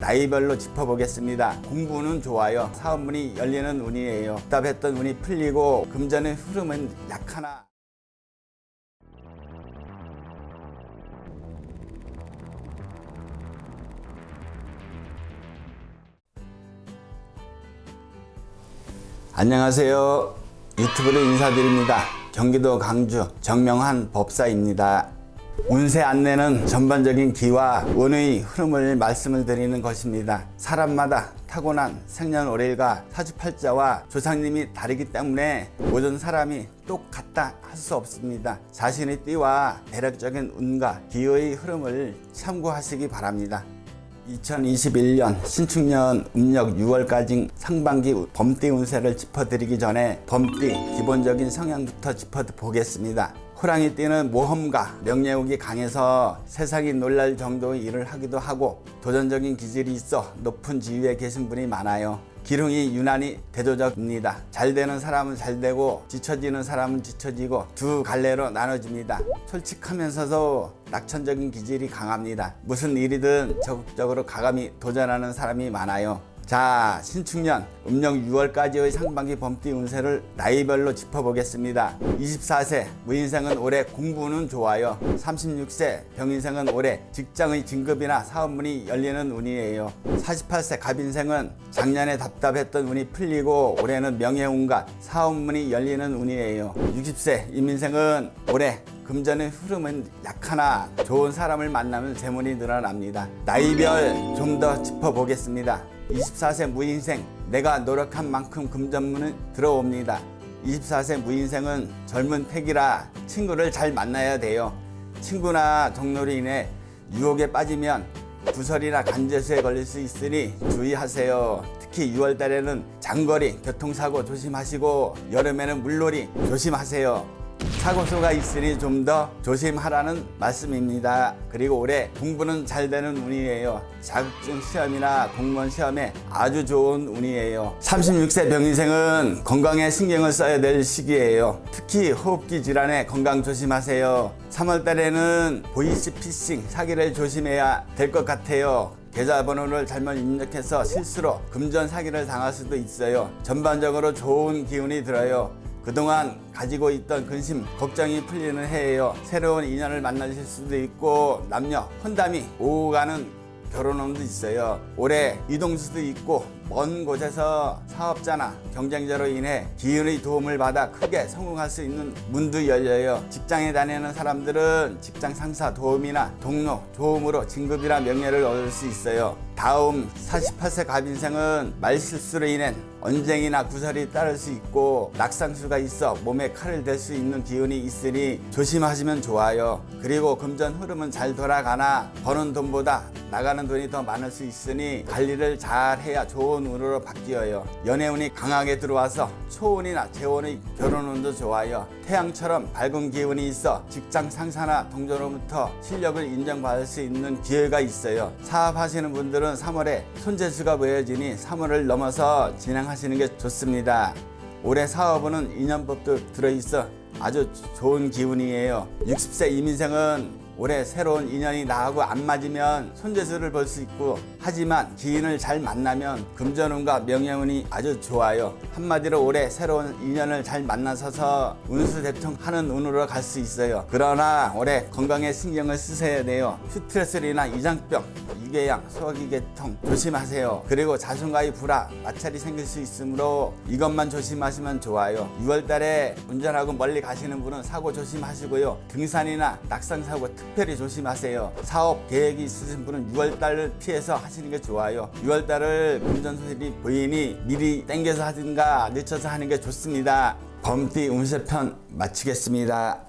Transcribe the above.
나이별로 짚어보겠습니다. 공부는 좋아요. 사업문이 열리는 운이에요. 답답했던 운이 풀리고 금전의 흐름은 약하나 안녕하세요. 유튜브로 인사드립니다. 경기도 강주 정명한 법사입니다. 운세 안내는 전반적인 기와 운의 흐름을 말씀을 드리는 것입니다. 사람마다 타고난 생년월일과 사주팔자와 조상님이 다르기 때문에 모든 사람이 똑같다 할 수 없습니다. 자신의 띠와 대략적인 운과 기의 흐름을 참고하시기 바랍니다. 2021년 신축년 음력 6월까지 상반기 범띠 운세를 짚어드리기 전에 범띠 기본적인 성향부터 짚어보겠습니다. 호랑이 띠는 모험가, 명예욕이 강해서 세상이 놀랄 정도의 일을 하기도 하고 도전적인 기질이 있어 높은 지위에 계신 분이 많아요. 기름이 유난히 대조적입니다. 잘 되는 사람은 잘 되고 지쳐지는 사람은 지쳐지고 두 갈래로 나눠집니다. 솔직하면서도 낙천적인 기질이 강합니다. 무슨 일이든 적극적으로 가감히 도전하는 사람이 많아요. 자, 신축년 음력 6월까지의 상반기 범띠 운세를 나이별로 짚어보겠습니다. 24세 무인생은 올해 공부는 좋아요. 36세 병인생은 올해 직장의 진급이나 사업문이 열리는 운이에요. 48세 갑인생은 작년에 답답했던 운이 풀리고 올해는 명예운과 사업문이 열리는 운이에요. 60세 이민생은 올해 금전의 흐름은 약하나 좋은 사람을 만나면 재물이 늘어납니다. 나이별 좀 더 짚어보겠습니다. 24세 무인생 내가 노력한 만큼 금전문은 들어옵니다. 24세 무인생은 젊은 패기라 친구를 잘 만나야 돼요. 친구나 동료로 인해 유혹에 빠지면 구설이나 간제수에 걸릴 수 있으니 주의하세요. 특히 6월 달에는 장거리 교통사고 조심하시고 여름에는 물놀이 조심하세요. 사고수가 있으니 좀 더 조심하라는 말씀입니다. 그리고 올해 공부는 잘 되는 운이에요. 자격증 시험이나 공무원 시험에 아주 좋은 운이에요. 36세 병인생은 건강에 신경을 써야 될 시기예요. 특히 호흡기 질환에 건강 조심하세요. 3월 달에는 보이스 피싱 사기를 조심해야 될 것 같아요. 계좌번호를 잘못 입력해서 실수로 금전 사기를 당할 수도 있어요. 전반적으로 좋은 기운이 들어요. 그동안 가지고 있던 근심, 걱정이 풀리는 해예요. 새로운 인연을 만나실 수도 있고 남녀 혼담이 오고 가는 결혼운도 있어요. 올해 이동수도 있고 먼 곳에서 사업자나 경쟁자로 인해 기운의 도움을 받아 크게 성공할 수 있는 문도 열려요. 직장에 다니는 사람들은 직장 상사 도움이나 동료 도움으로 진급이나 명예를 얻을 수 있어요. 다음 48세 갑인생은 말실수로 인해 언쟁이나 구설이 따를 수 있고 낙상수가 있어 몸에 칼을 댈 수 있는 기운이 있으니 조심하시면 좋아요. 그리고 금전 흐름은 잘 돌아가나 버는 돈보다 나가는 돈이 더 많을 수 있으니 관리를 잘 해야 좋은 운으로 바뀌어요. 연애운이 강하게 들어와서 초운이나 재혼의 결혼운도 좋아요. 태양처럼 밝은 기운이 있어 직장 상사나 동료로부터 실력을 인정받을 수 있는 기회가 있어요. 사업하시는 분들은 3월에 손재수가 보여지니 3월을 넘어서 진행하시는 게 좋습니다. 올해 사업은 인연법도 들어있어 아주 좋은 기운이에요. 60세 이민생은 올해 새로운 인연이 나하고 안 맞으면 손재수를 볼 수 있고 하지만 기인을 잘 만나면 금전운과 명예운이 아주 좋아요. 한마디로 올해 새로운 인연을 잘 만나서서 운수대통 하는 운으로 갈 수 있어요. 그러나 올해 건강에 신경을 쓰셔야 돼요. 스트레스나 이장병, 유궤양, 소화기계통 조심하세요. 그리고 자존감이 불화, 마찰이 생길 수 있으므로 이것만 조심하시면 좋아요. 6월달에 운전하고 멀리 가시는 분은 사고 조심하시고요. 등산이나 낙상 사고 특별히 조심하세요. 사업 계획이 있으신 분은 6월달을 피해서 하시는 게 좋아요. 6월달을 금전 소실이 보이니 미리 땡겨서 하든가 늦춰서 하는 게 좋습니다. 범띠 운세편 마치겠습니다.